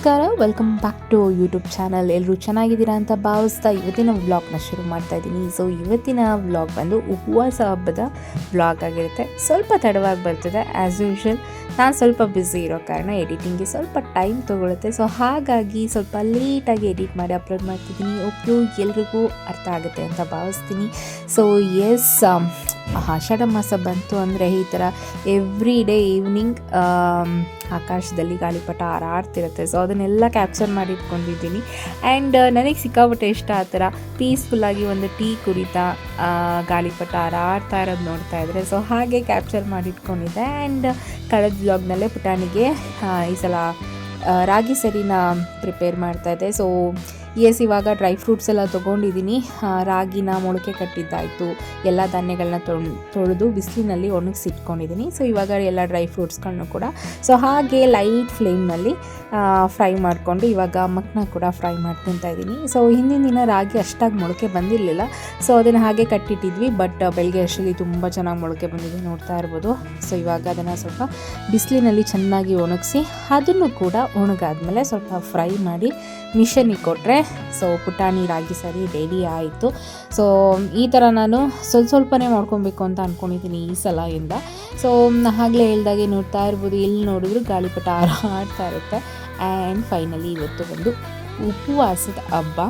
ನಮಸ್ಕಾರ welcome back to YouTube channel ಎಲ್ಲರೂ ಚೆನ್ನಾಗಿದ್ದೀರಾ ಅಂತ ಭಾವಿಸ್ತಾ ಇವತ್ತಿನ ವ್ಲಾಗ್ನ ಶುರು ಮಾಡ್ತಾ ಇದ್ದೀನಿ. ಸೊ ಇವತ್ತಿನ ವ್ಲಾಗ್ ಬಂದು ಉಪವಾಸ ಹಬ್ಬದ ವ್ಲಾಗ್ ಆಗಿರುತ್ತೆ. ಸ್ವಲ್ಪ ತಡವಾಗಿ ಬರ್ತದೆ ಆ್ಯಸ್ ಯೂಶ್ವಲ್ ನಾನು ಸ್ವಲ್ಪ ಬ್ಯುಸಿ ಇರೋ ಕಾರಣ ಎಡಿಟಿಂಗ್ಗೆ ಸ್ವಲ್ಪ ಟೈಮ್ ತೊಗೊಳುತ್ತೆ. ಸೊ ಹಾಗಾಗಿ ಸ್ವಲ್ಪ ಲೇಟಾಗಿ ಎಡಿಟ್ ಮಾಡಿ ಅಪ್ಲೋಡ್ ಮಾಡ್ತಿದ್ದೀನಿ. ಓಕೆ ಎಲ್ರಿಗೂ ಅರ್ಥ ಆಗುತ್ತೆ ಅಂತ ಭಾವಿಸ್ತೀನಿ. ಸೊ ಎಸ್ ಆಷಾಢ ಮಾಸ ಬಂತು ಅಂದರೆ ಈ ಥರ ಎವ್ರಿ ಡೇ ಈವ್ನಿಂಗ್ ಆಕಾಶದಲ್ಲಿ ಗಾಳಿಪಟ ಹಾರಾಡ್ತಿರುತ್ತೆ. ಸೊ ಅದನ್ನೆಲ್ಲ ಕ್ಯಾಪ್ಚರ್ ಮಾಡಿ ಇಟ್ಕೊಂಡಿದ್ದೀನಿ. ಆ್ಯಂಡ್ ನನಗೆ ಸಿಕ್ಕಾಪಟ್ಟೆ ಇಷ್ಟ ಆ ಥರ ಪೀಸ್ಫುಲ್ಲಾಗಿ ಒಂದು ಟೀ ಕುರಿತಾ ಗಾಳಿಪಟ ಹಾರಾಡ್ತಾ ಇರೋದು ನೋಡ್ತಾ ಇದ್ರೆ. ಸೊ ಹಾಗೆ ಕ್ಯಾಪ್ಚರ್ ಮಾಡಿ ಇಟ್ಕೊಂಡಿದ್ದೆ. ಆ್ಯಂಡ್ ಕಳೆದ ಬ್ಲಾಗ್ನಲ್ಲೇ ಪುಟಾಣಿಗೆ ಈ ಸಲ ರಾಗಿ ಸರಿನ ಪ್ರಿಪೇರ್ ಮಾಡ್ತಾ ಇದ್ದೆ. ಸೊ ಎಸ್ ಇವಾಗ ಡ್ರೈ ಫ್ರೂಟ್ಸ್ ಎಲ್ಲ ತೊಗೊಂಡಿದ್ದೀನಿ ರಾಗಿನ ಮೊಳಕೆ ಕಟ್ಟಿದ್ದಾಯಿತು. ಎಲ್ಲ ಧಾನ್ಯಗಳನ್ನ ತೊಳ್, ತೊಳೆದು ಬಿಸಿಲಿನಲ್ಲಿ ಒಣಗಿಸಿಟ್ಕೊಂಡಿದ್ದೀನಿ ಸೊ ಇವಾಗ ಎಲ್ಲ ಡ್ರೈ ಫ್ರೂಟ್ಸ್ಗಳನ್ನು ಕೂಡ. ಸೊ ಹಾಗೆ ಲೈಟ್ ಫ್ಲೇಮ್ನಲ್ಲಿ ಫ್ರೈ ಮಾಡಿಕೊಂಡು ಇವಾಗ ಮಕ್ಕನ ಕೂಡ ಫ್ರೈ ಮಾಡ್ಕೊತಾ ಇದ್ದೀನಿ ಸೊ ಹಿಂದಿನ ದಿನ ರಾಗಿ ಅಷ್ಟಾಗಿ ಮೊಳಕೆ ಬಂದಿರಲಿಲ್ಲ. ಸೊ ಅದನ್ನು ಹಾಗೆ ಕಟ್ಟಿಟ್ಟಿದ್ವಿ. ಬಟ್ ಬೆಳಗ್ಗೆ ಅಷ್ಟರಲ್ಲಿ ತುಂಬ ಚೆನ್ನಾಗಿ ಮೊಳಕೆ ಬಂದಿದೆ ನೋಡ್ತಾ ಇರ್ಬೋದು. ಸೊ ಇವಾಗ ಅದನ್ನು ಸ್ವಲ್ಪ ಬಿಸಿಲಿನಲ್ಲಿ ಚೆನ್ನಾಗಿ ಒಣಗಿಸಿ, ಅದನ್ನು ಕೂಡ ಒಣಗಾದ್ಮೇಲೆ ಸ್ವಲ್ಪ ಫ್ರೈ ಮಾಡಿ ಮಿಷನಿಗೆ ಕೊಟ್ಟರೆ ಸೊ ಪುಟಾಣಿ ರಾಗಿ ಸರಿ ಡೈಲಿ ಆಯಿತು. ಸೊ ಈ ಥರ ನಾನು ಸ್ವಲ್ಪ ಸ್ವಲ್ಪನೇ ಮಾಡ್ಕೊಬೇಕು ಅಂತ ಅಂದ್ಕೊಂಡಿದ್ದೀನಿ ಈ ಸಲ ಇಂದ ಸೊ ಆಗಲೇ ಹೇಳ್ದಾಗೆ ನೋಡ್ತಾ ಇರ್ಬೋದು, ಎಲ್ಲಿ ನೋಡಿದ್ರು ಗಾಳಿಪಟ ಆಡ್ತಾ ಇರುತ್ತೆ. ಆ್ಯಂಡ್ ಫೈನಲಿ ಇವತ್ತು ಒಂದು ಉಪವಾಸದ ಹಬ್ಬ.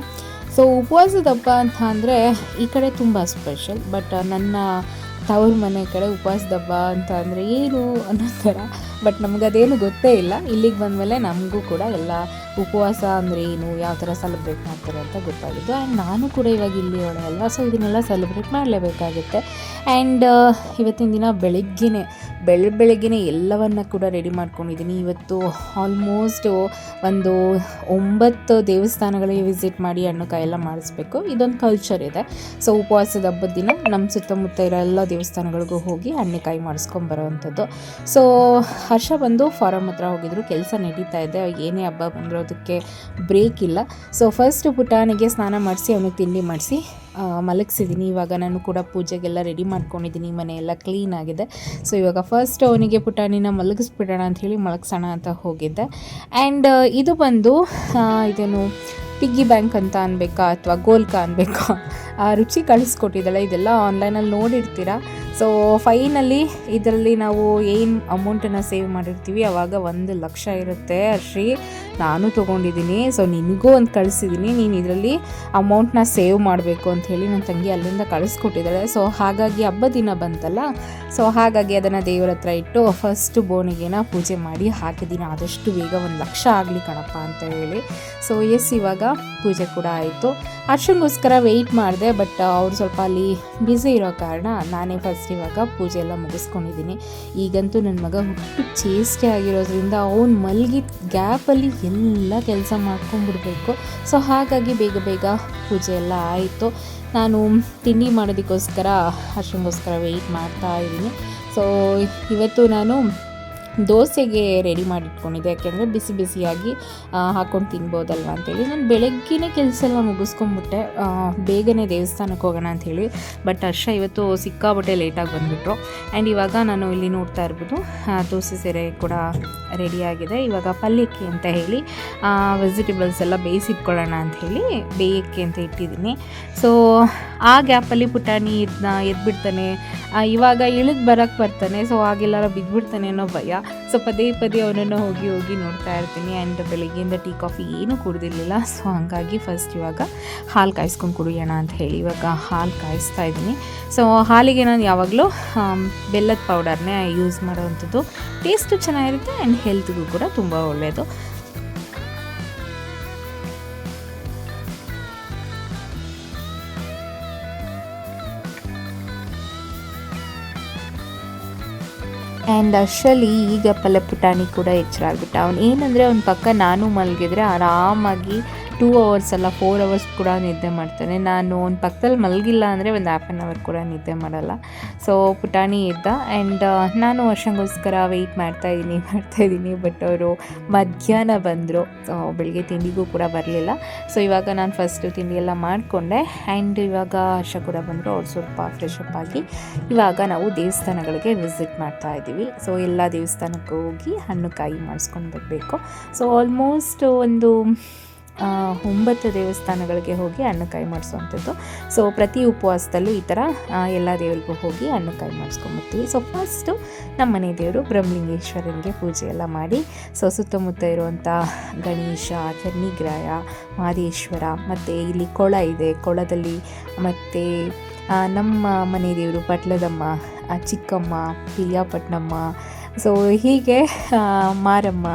ಸೊ ಉಪವಾಸದ ಹಬ್ಬ ಅಂತ ಅಂದರೆ ಈ ಕಡೆ ತುಂಬ ಸ್ಪೆಷಲ್ ಬಟ್ ನನ್ನ ತವ್ರ ಮನೆ ಕಡೆ ಉಪವಾಸದ ಹಬ್ಬ ಅಂತ ಅಂದರೆ ಏನು ಅನ್ನೋ ಥರ ಬಟ್ ನಮಗದೇನು ಗೊತ್ತೇ ಇಲ್ಲ. ಇಲ್ಲಿಗೆ ಬಂದಮೇಲೆ ನಮಗೂ ಕೂಡ ಎಲ್ಲ ಉಪವಾಸ ಅಂದರೆ ಏನು, ಯಾವ ಥರ ಸೆಲೆಬ್ರೇಟ್ ಮಾಡ್ತಾರೆ ಅಂತ ಗೊತ್ತಾಗಿದ್ದು ಆ್ಯಂಡ್ ನಾನು ಕೂಡ ಇವಾಗ ಇಲ್ಲಿ ಒಳ್ಳೆ ಅಲ್ವಾ? ಸೊ ಇದನ್ನೆಲ್ಲ ಸೆಲೆಬ್ರೇಟ್ ಮಾಡಲೇಬೇಕಾಗುತ್ತೆ. ಆ್ಯಂಡ್ ಇವತ್ತಿನ ದಿನ ಬೆಳಗ್ಗೆನೇ, ಬೆಳ, ಬೆಳಗ್ಗೆನೇ ಎಲ್ಲವನ್ನ ಕೂಡ ರೆಡಿ ಮಾಡ್ಕೊಂಡಿದ್ದೀನಿ. ಇವತ್ತು ಆಲ್ಮೋಸ್ಟ್ ಒಂದು ಒಂಬತ್ತು ದೇವಸ್ಥಾನಗಳಿಗೆ ವಿಸಿಟ್ ಮಾಡಿ ಹಣ್ಣು ಕಾಯಿ ಎಲ್ಲ ಮಾಡಿಸ್ಬೇಕು. ಇದೊಂದು ಕಲ್ಚರ್ ಇದೆ. ಸೊ ಉಪವಾಸದ ಹಬ್ಬದ ದಿನ ನಮ್ಮ ಸುತ್ತಮುತ್ತ ಇರೋ ಎಲ್ಲ ದೇವಸ್ಥಾನಗಳಿಗೂ ಹೋಗಿ ಹಣ್ಣೆಕಾಯಿ ಮಾಡಿಸ್ಕೊಂಬರೋವಂಥದ್ದು ಸೊ ಹರ್ಷ ಬಂದು ಫಾರಮ್ ಹತ್ರ ಹೋಗಿದ್ರು. ಕೆಲಸ ನಡೀತಾ ಇದೆ. ಏನೇ ಹಬ್ಬ ಬಂದರೂ ಅದಕ್ಕೆ ಬ್ರೇಕ್ ಇಲ್ಲ. ಸೊ ಫಸ್ಟ್ ಪುಟಾಣಿಗೆ ಸ್ನಾನ ಮಾಡಿಸಿ, ಅವನಿಗೆ ತಿಂಡಿ ಮಾಡಿಸಿ. ಮಲಗಿಸಿದ್ದೀನಿ ಇವಾಗ ನಾನು ಕೂಡ ಪೂಜೆಗೆಲ್ಲ ರೆಡಿ ಮಾಡ್ಕೊಂಡಿದ್ದೀನಿ ಮನೆಯೆಲ್ಲ ಕ್ಲೀನ್ ಆಗಿದೆ. ಸೊ ಇವಾಗ ಫಸ್ಟ್ ಅವನಿಗೆ ಪುಟಾಣಿನ ಮಲಗಿಸ್ಬಿಡೋಣ ಅಂಥೇಳಿ ಮಲಗಿಸೋಣ ಅಂತ ಹೋಗಿದ್ದೆ. ಆ್ಯಂಡ್ ಇದು ಬಂದು ಇದೇನು ಪಿಗ್ಗಿ ಬ್ಯಾಂಕ್ ಅಂತ ಅನ್ಬೇಕಾ ಅಥವಾ ಗೋಲ್ಕ ಅನ್ಬೇಕಾ? ಆ, ರುಚಿ ಕಳಿಸ್ಕೊಟ್ಟಿದ್ದಾಳೆ. ಇದೆಲ್ಲ ಆನ್ಲೈನಲ್ಲಿ ನೋಡಿರ್ತೀರ? ಸೊ ಫೈನಲ್ಲಿ ಇದರಲ್ಲಿ ನಾವು ಏನು ಅಮೌಂಟನ್ನು ಸೇವ್ ಮಾಡಿರ್ತೀವಿ? ಅವಾಗ ಒಂದು ಲಕ್ಷ ಇರುತ್ತೆ ಅರ್ಷಿ. ನಾನು ತೊಗೊಂಡಿದ್ದೀನಿ. ಸೊ ನಿನಗೂ ಒಂದು ಕಳಿಸಿದ್ದೀನಿ ನೀನು ಇದರಲ್ಲಿ ಅಮೌಂಟ್ನ ಸೇವ್ ಮಾಡಬೇಕು ಅಂತ ಹೇಳಿ ನನ್ನ ತಂಗಿ ಅಲ್ಲಿಂದ ಕಳಿಸ್ಕೊಟ್ಟಿದ್ದಾಳೆ. ಸೊ ಹಾಗಾಗಿ ಹಬ್ಬ ದಿನ ಬಂತಲ್ಲ? ಸೊ ಹಾಗಾಗಿ ಅದನ್ನು ದೇವರ ಹತ್ರ ಇಟ್ಟು ಫಸ್ಟ್ ಬೋನಿಗೆನ ಪೂಜೆ ಮಾಡಿ ಹಾಕಿದ್ದೀನಿ ಆದಷ್ಟು ಬೇಗ ಒಂದು ಲಕ್ಷ ಆಗಲಿ ಕಣಪ್ಪ ಅಂತ ಹೇಳಿ. ಸೊ ಎಸ್ ಇವಾಗ ಪೂಜೆ ಕೂಡ ಆಯಿತು. ಅರ್ಶನಿಗೋಸ್ಕರ ವೆಯ್ಟ್ ಮಾಡಿದೆ ಬಟ್ ಅವ್ರು ಸ್ವಲ್ಪ ಅಲ್ಲಿ ಬ್ಯುಸಿ ಇರೋ ಕಾರಣ ನಾನೇ ಫಸ್ಟ್ ಇವಾಗ ಪೂಜೆ ಎಲ್ಲ ಮುಗಿಸ್ಕೊಂಡಿದ್ದೀನಿ ಈಗಂತೂ ನನ್ನ ಮಗ ಹುಟ್ಟು ಚೇಷ್ಟೆ ಆಗಿರೋದ್ರಿಂದ ಅವ್ನು ಮಲಗಿದ ಗ್ಯಾಪಲ್ಲಿ ಎಲ್ಲ ಕೆಲಸ ಮಾಡ್ಕೊಂಡ್ಬಿಡ್ಬೇಕು. ಸೊ ಹಾಗಾಗಿ ಬೇಗ ಬೇಗ ಪೂಜೆ ಎಲ್ಲ ಆಯಿತು. ನಾನು ತಿಂಡಿ ಮಾಡೋದಕ್ಕೋಸ್ಕರ ಅರ್ಶಂಗೋಸ್ಕರ ವೆಯ್ಟ್ ಮಾಡ್ತಾ ಇದ್ದೀನಿ. ಸೊ ಇವತ್ತು ನಾನು ದೋಸೆಗೆ ರೆಡಿ ಮಾಡಿಟ್ಕೊಂಡಿದ್ದೆ. ಯಾಕೆಂದರೆ ಬಿಸಿ ಬಿಸಿಯಾಗಿ ಹಾಕ್ಕೊಂಡು ತಿನ್ಬೋದಲ್ವ ಅಂತೇಳಿ. ನಾನು ಬೆಳಗ್ಗೆನೇ ಕೆಲಸ ಎಲ್ಲ ಮುಗಿಸ್ಕೊಂಬಿಟ್ಟೆ ಬೇಗನೆ ದೇವಸ್ಥಾನಕ್ಕೆ ಹೋಗೋಣ ಅಂಥೇಳಿ ಬಟ್ ಹರ್ಷ ಇವತ್ತು ಸಿಕ್ಕಾಬಟ್ಟೆ ಲೇಟಾಗಿ ಬಂದುಬಿಟ್ರು. ಆ್ಯಂಡ್ ಇವಾಗ ನಾನು ಇಲ್ಲಿ ನೋಡ್ತಾ ಇರ್ಬೋದು. ದೋಸೆ ಸೀರೆ ಕೂಡ ರೆಡಿಯಾಗಿದೆ ಇವಾಗ ಪಲ್ಯಕ್ಕೆ ಅಂತ ಹೇಳಿ ವೆಜಿಟೇಬಲ್ಸ್ ಎಲ್ಲ ಬೇಯಿಸಿಟ್ಕೊಳ್ಳೋಣ ಹೇಳಿ ಬೇಯಕ್ಕೆ ಅಂತ ಇಟ್ಟಿದ್ದೀನಿ. ಸೊ ಆ ಗ್ಯಾಪಲ್ಲಿ ಪುಟಾಣಿ ಇದನ್ನ ಎದ್ಬಿಡ್ತಾನೆ. ಇವಾಗ ಇಳಿದು ಬರೋಕ್ಕೆ ಬರ್ತಾನೆ. ಸೊ ಆಗೆಲ್ಲಾರ ಬಿದ್ದುಬಿಡ್ತಾನೆ ಅನ್ನೋ ಭಯ. ಸೊ ಪದೇ ಪದೇ ಅವನನ್ನು ಹೋಗಿ ಹೋಗಿ ನೋಡ್ತಾ ಇರ್ತೀನಿ ಆ್ಯಂಡ್ ಬೆಳಗ್ಗೆಯಿಂದ ಟೀ, ಕಾಫಿ ಏನೂ ಕುಡ್ದಿರಲಿಲ್ಲ. ಸೊ ಹಾಗಾಗಿ ಫಸ್ಟ್ ಇವಾಗ ಹಾಲು ಕಾಯಿಸ್ಕೊಂಡು ಕುಡಿಯೋಣ ಅಂತ ಹೇಳಿ ಇವಾಗ ಹಾಲು ಕಾಯಿಸ್ತಾ ಇದ್ದೀನಿ. ಸೊ ಹಾಲಿಗೆ ನಾನು ಯಾವಾಗಲೂ ಬೆಲ್ಲದ ಪೌಡರ್ನೇ ಯೂಸ್ ಮಾಡೋವಂಥದ್ದು ಟೇಸ್ಟು ಚೆನ್ನಾಗಿರುತ್ತೆ ಆ್ಯಂಡ್ ಹೆಲ್ತ್ಗೂ ಕೂಡ ತುಂಬ ಒಳ್ಳೆಯದು ಆ್ಯಂಡ್ ಅಷ್ಟರಲ್ಲಿ ಈಗ ಪುಟಾಣಿ ಕೂಡ ಎಚ್ಚರ ಆಗ್ಬಿಟ್ಟ ಅವ್ನು ಏನಂದರೆ ಅವ್ನ ಪಕ್ಕ ನಾನು ಮಲಗಿದ್ರೆ ಆರಾಮಾಗಿ ಟೂ ಅವರ್ಸ್ ಅಲ್ಲ ಫೋರ್ ಅವರ್ಸ್ ಕೂಡ ನಿದ್ದೆ ಮಾಡ್ತಾನೆ. ನಾನು ಒಂದು ಪಕ್ಕದಲ್ಲಿ ಮಲಗಿಲ್ಲ ಅಂದರೆ ಒಂದು ಹಾಫ್ ಆನ್ ಅವರ್ ಕೂಡ ನಿದ್ದೆ ಮಾಡಲ್ಲ. ಸೊ ಪುಟಾಣಿ ಇದ್ದ ಆ್ಯಂಡ್ ನಾನು ವರ್ಷಂಗೋಸ್ಕರ ವೆಯ್ಟ್ ಮಾಡ್ತಾಯಿದ್ದೀನಿ ಮಾಡ್ತಾಯಿದ್ದೀನಿ ಬಟ್ ಅವರು ಮಧ್ಯಾಹ್ನ ಬಂದರು. ಸೊ ಬೆಳಿಗ್ಗೆ ತಿಂಡಿಗೂ ಕೂಡ ಬರಲಿಲ್ಲ. ಸೊ ಇವಾಗ ನಾನು ಫಸ್ಟು ತಿಂಡಿ ಎಲ್ಲ ಮಾಡಿಕೊಂಡೆ ಆ್ಯಂಡ್ ಇವಾಗ ಹರ್ಷ ಕೂಡ ಬಂದರು. ಅವ್ರು ಸ್ವಲ್ಪ ಫ್ರೆಶ್ ಅಪ್ ಆಗಿ ಇವಾಗ ನಾವು ದೇವಸ್ಥಾನಗಳಿಗೆ ವಿಸಿಟ್ ಮಾಡ್ತಾ ಇದ್ದೀವಿ ಸೊ ಎಲ್ಲ ದೇವಸ್ಥಾನಕ್ಕೆ ಹೋಗಿ ಹಣ್ಣು ಕಾಯಿ ಮಾಡಿಸ್ಕೊಂಡು ಬರಬೇಕು. ಸೊ ಆಲ್ಮೋಸ್ಟ್ ಒಂದು ಒಂಬತ್ತು ದೇವಸ್ಥಾನಗಳಿಗೆ ಹೋಗಿ ಅನ್ನಕಾಯಿ ಮಾಡಿಸುವಂಥದ್ದು. ಸೊ ಪ್ರತಿ ಉಪವಾಸದಲ್ಲೂ ಈ ಥರ ಎಲ್ಲ ದೇವರಿಗೂ ಹೋಗಿ ಅನ್ನಕಾಯಿ ಮಾಡಿಸ್ಕೊಂಬರ್ತೀವಿ. ಸೊ ಫಸ್ಟು ನಮ್ಮ ಮನೆ ದೇವರು ಬ್ರಹ್ಮಲಿಂಗೇಶ್ವರನಿಗೆ ಪೂಜೆ ಎಲ್ಲ ಮಾಡಿ, ಸೊ, ಸುತ್ತಮುತ್ತ ಇರುವಂಥ ಗಣೇಶ ಚನ್ನಿಗ್ರಾಯ ಮಾದೇಶ್ವರ, ಮತ್ತು ಇಲ್ಲಿ ಕೊಳ ಇದೆ. ಕೊಳದಲ್ಲಿ ಮತ್ತು ನಮ್ಮ ಮನೆ ದೇವರು ಪಟ್ಲದಮ್ಮ ಚಿಕ್ಕಮ್ಮ, ಪಿರಿಯಾಪಟ್ನಮ್ಮ. ಸೊ ಹೀಗೆ ಮಾರಮ್ಮ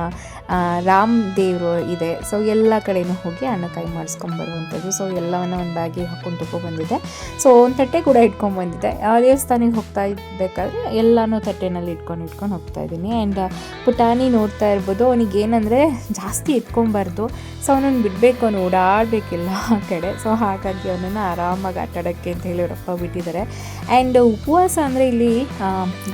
ರಾಮ್ ದೇವರು ಇದೆ. ಸೊ ಎಲ್ಲ ಕಡೆಯೂ ಹೋಗಿ ಅಣ್ಣಕಾಯಿ ಮಾಡಿಸ್ಕೊಂಬರುವಂಥದ್ದು ಸೊ ಎಲ್ಲವನ್ನು ಒಂದು ಬ್ಯಾಗಿಗೆ ಹಾಕೊಂಡು ತೊಗೊಬಂದಿದ್ದೆ ಸೊ ಒಂದು ತಟ್ಟೆ ಕೂಡ ಇಟ್ಕೊಂಡು ಬಂದಿದ್ದೆ. ಆ, ದೇವಸ್ಥಾನಕ್ಕೆ ಹೋಗ್ತಾ ಇರಬೇಕಾದ್ರೆ ಎಲ್ಲನೂ ತಟ್ಟೆನಲ್ಲಿ ಇಟ್ಕೊಂಡು ಇಟ್ಕೊಂಡು ಹೋಗ್ತಾ ಇದ್ದೀನಿ. ಆ್ಯಂಡ್ ಪುಟಾಣಿ ನೋಡ್ತಾ ಇರ್ಬೋದು. ಅವನಿಗೆ ಏನಂದರೆ ಜಾಸ್ತಿ ಇಟ್ಕೊಂಬಾರ್ದು. ಸೊ ಅವನನ್ನು ಬಿಡಬೇಕು, ಅವನು ಓಡಾಡಬೇಕಿಲ್ಲ ಆ ಕಡೆ. ಸೊ ಹಾಗಾಗಿ ಅವನನ್ನು ಆರಾಮಾಗಿ ಆಟಾಡೋಕ್ಕೆ ಅಂತ ಹೇಳಿ ಅವರಪ್ಪ ಬಿಟ್ಟಿದ್ದಾರೆ. ಆ್ಯಂಡ್ ಉಪವಾಸ ಅಂದರೆ ಇಲ್ಲಿ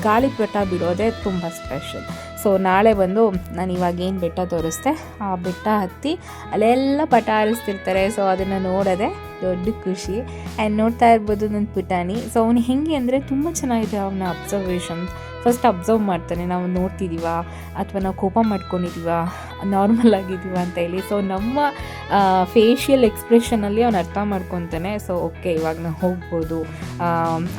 ಗಾಳಿ ಗಾಳಿಪಟ ಬಿಡೋದೇ ತುಂಬ ಸ್ಪೆಷಲ್ ಸೊ ನಾಳೆ ಬಂದು ನಾನು ಇವಾಗ ಏನು ಬೆಟ್ಟ ತೋರಿಸ್ದೆ, ಆ ಬೆಟ್ಟ ಹತ್ತಿ ಅಲ್ಲೆಲ್ಲ ಪಟ ಹಾರಿಸ್ತಿರ್ತಾರೆ ಸೊ ಅದನ್ನು ನೋಡೋದೆ ದೊಡ್ಡ ಖುಷಿ. ಆ್ಯಂಡ್ ನೋಡ್ತಾ ಇರ್ಬೋದು ನನ್ನ ಪುಟಾಣಿ. ಸೊ ಅವನು ಹೆಂಗೆ ಅಂದರೆ ತುಂಬ ಚೆನ್ನಾಗಿದೆ ಅವನ ಅಬ್ಸರ್ವೇಷನ್ ಫಸ್ಟ್ ಅಬ್ಸರ್ವ್ ಮಾಡ್ತಾನೆ, ನಾವು ನೋಡ್ತಿದ್ದೀವ ಅಥವಾ ನಾವು ಕೋಪ ಮಾಡ್ಕೊಂಡಿದ್ದೀವ ನಾರ್ಮಲ್ ಆಗಿದ್ದೀವ ಅಂತ ಹೇಳಿ. ಸೊ ನಮ್ಮ ಫೇಶಿಯಲ್ ಎಕ್ಸ್ಪ್ರೆಷನಲ್ಲಿ ಅವ್ನು ಅರ್ಥ ಮಾಡ್ಕೊತಾನೆ. ಸೊ ಓಕೆ ಇವಾಗ ನಾವು ಹೋಗ್ಬೋದು.